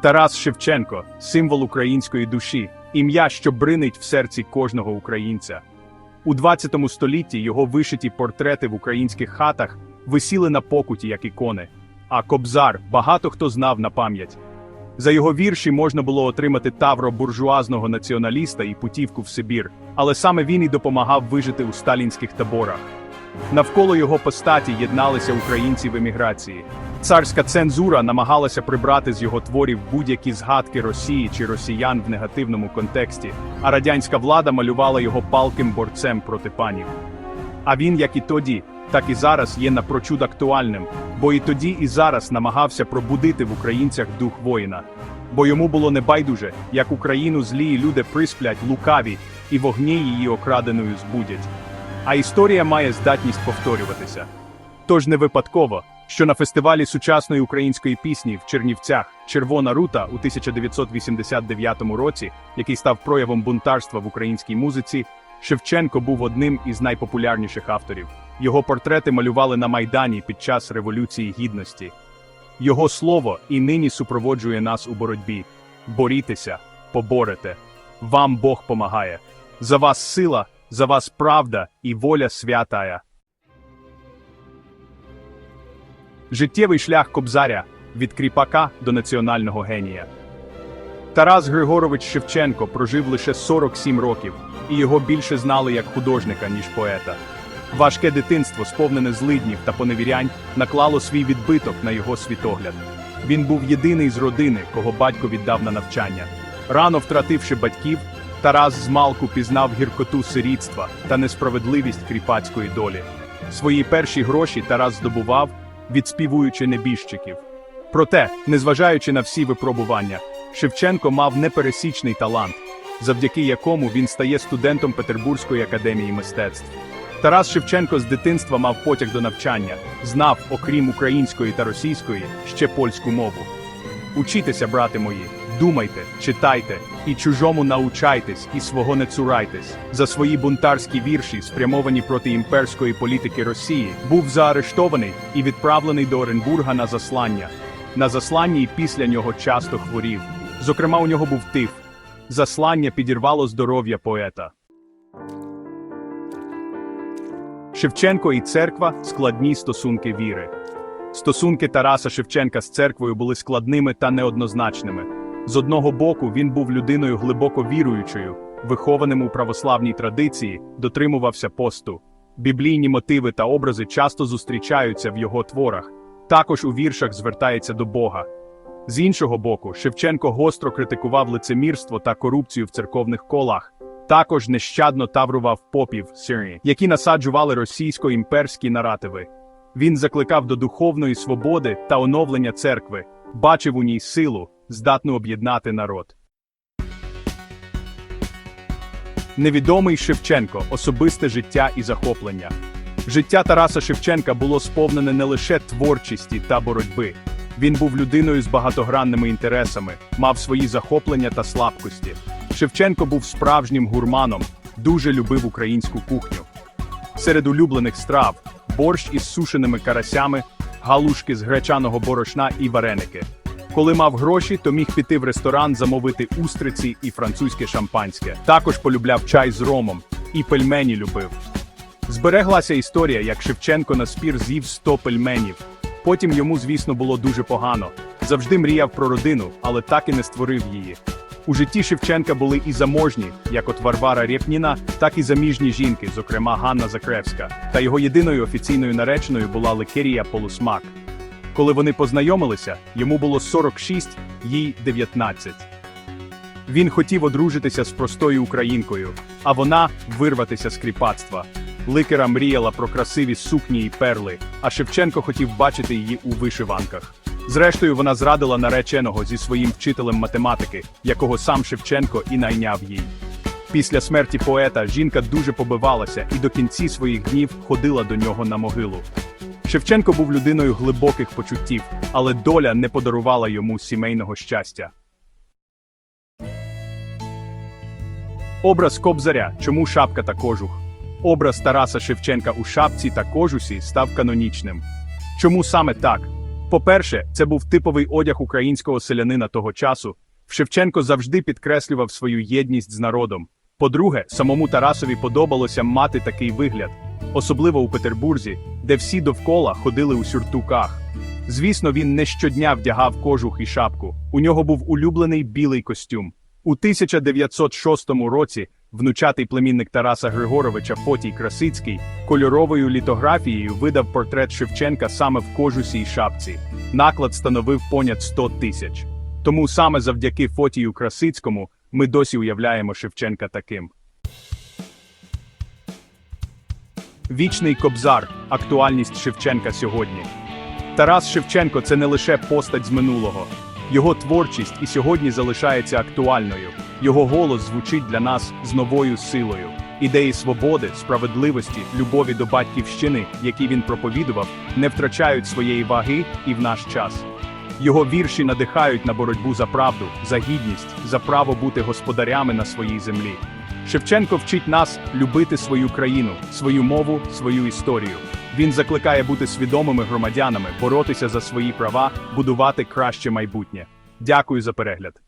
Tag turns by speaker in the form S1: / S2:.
S1: Тарас Шевченко символ української душі, ім'я, що бринить в серці кожного українця. У 20 столітті його вишиті портрети в українських хатах висіли на покуті як ікони, а Кобзар багато хто знав на пам'ять. За його вірші можна було отримати тавро буржуазного націоналіста і путівку в Сибір, але саме він і допомагав вижити у сталінських таборах. Навколо його постаті єдналися українці в еміграції. Царська цензура намагалася прибрати з його творів будь-які згадки Росії чи росіян в негативному контексті, а радянська влада малювала його палким борцем проти панів. А він, як і тоді, так і зараз є напрочуд актуальним, бо і тоді, і зараз намагався пробудити в українцях дух воїна. Бо йому було небайдуже, як Україну злі люди присплять лукаві і вогні її окраденою збудять. А історія має здатність повторюватися. Тож не випадково, що на фестивалі сучасної української пісні в Чернівцях Червона рута у 1989 році, який став проявом бунтарства в українській музиці, Шевченко був одним із найпопулярніших авторів. Його портрети малювали на Майдані під час Революції Гідності. Його слово і нині супроводжує нас у боротьбі. Борітеся, поборете. Вам Бог помагає. За вас сила, за вас правда і воля святая. Життєвий шлях Кобзаря від кріпака до національного генія. Тарас Григорович Шевченко прожив лише 47 років, і його більше знали як художника, ніж поета. Важке дитинство, сповнене злиднів та поневірянь, наклало свій відбиток на його світогляд. Він був єдиний з родини, кого батько віддав на навчання. Рано втративши батьків, Тарас змалку пізнав гіркоту сирітства та несправедливість кріпацької долі. Свої перші гроші Тарас здобував, відспівуючи небіжчиків. Проте, незважаючи на всі випробування, Шевченко мав непересічний талант, завдяки якому він стає студентом Петербурзької академії мистецтв. Тарас Шевченко з дитинства мав потяг до навчання, знав, окрім української та російської, ще польську мову. Учітеся, брати мої, думайте, читайте, і чужому научайтесь, і свого не цурайтесь. За свої бунтарські вірші, спрямовані проти імперської політики Росії, був заарештований і відправлений до Оренбурга на заслання. На засланні і після нього часто хворів. Зокрема, у нього був тиф. Заслання підірвало здоров'я поета. Шевченко і церква складні стосунки віри. Стосунки Тараса Шевченка з церквою були складними та неоднозначними. З одного боку, він був людиною глибоко віруючою, вихованим у православній традиції, дотримувався посту. Біблійні мотиви та образи часто зустрічаються в його творах, також у віршах звертається до Бога. З іншого боку, Шевченко гостро критикував лицемірство та корупцію в церковних колах. Також нещадно таврував попів які насаджували російсько-імперські наративи. Він закликав до духовної свободи та оновлення церкви, бачив у ній силу, здатну об'єднати народ. Невідомий Шевченко особисте життя і захоплення. Життя Тараса Шевченка було сповнене не лише творчості та боротьби. Він був людиною з багатогранними інтересами, мав свої захоплення та слабкості. Шевченко був справжнім гурманом, дуже любив українську кухню. Серед улюблених страв борщ із сушеними карасями, галушки з гречаного борошна і вареники. Коли мав гроші, то міг піти в ресторан замовити устриці і французьке шампанське. Також полюбляв чай з ромом і пельмені любив. Збереглася історія, як Шевченко на спір з'їв 100 пельменів. Потім йому, звісно, було дуже погано. Завжди мріяв про родину, але так і не створив її. У житті Шевченка були і заможні, як от Варвара Рєпніна, так і заміжні жінки, зокрема Ганна Закревська. Та його єдиною офіційною нареченою була Ликерія Полусмак. Коли вони познайомилися, йому було 46, їй 19. Він хотів одружитися з простою українкою, а вона вирватися з кріпацтва. Ликера мріяла про красиві сукні і перли, а Шевченко хотів бачити її у вишиванках. Зрештою, вона зрадила нареченого зі своїм вчителем математики, якого сам Шевченко і найняв їй. Після смерті поета жінка дуже побивалася і до кінці своїх днів ходила до нього на могилу. Шевченко був людиною глибоких почуттів, але доля не подарувала йому сімейного щастя. Образ Кобзаря Чому шапка та кожух? Образ Тараса Шевченка у шапці та кожусі став канонічним. Чому саме так? По-перше, це був типовий одяг українського селянина того часу. Шевченко завжди підкреслював свою єдність з народом. По-друге, самому Тарасові подобалося мати такий вигляд, особливо у Петербурзі, де всі довкола ходили у сюртуках. Звісно, він не щодня вдягав кожух і шапку. У нього був улюблений білий костюм. У 1906 році внучатий племінник Тараса Григоровича Фотій Красицький кольоровою літографією видав портрет Шевченка саме в кожусі й шапці. Наклад становив понад 100 тисяч. Тому саме завдяки Фотію Красицькому ми досі уявляємо Шевченка таким. Вічний Кобзар актуальність Шевченка сьогодні. Тарас Шевченко це не лише постать з минулого. Його творчість і сьогодні залишається актуальною. Його голос звучить для нас з новою силою. Ідеї свободи, справедливості, любові до батьківщини, які він проповідував, не втрачають своєї ваги і в наш час. Його вірші надихають на боротьбу за правду, за гідність, за право бути господарями на своїй землі. Шевченко вчить нас любити свою країну, свою мову, свою історію. Він закликає бути свідомими громадянами, боротися за свої права, будувати краще майбутнє. Дякую за перегляд.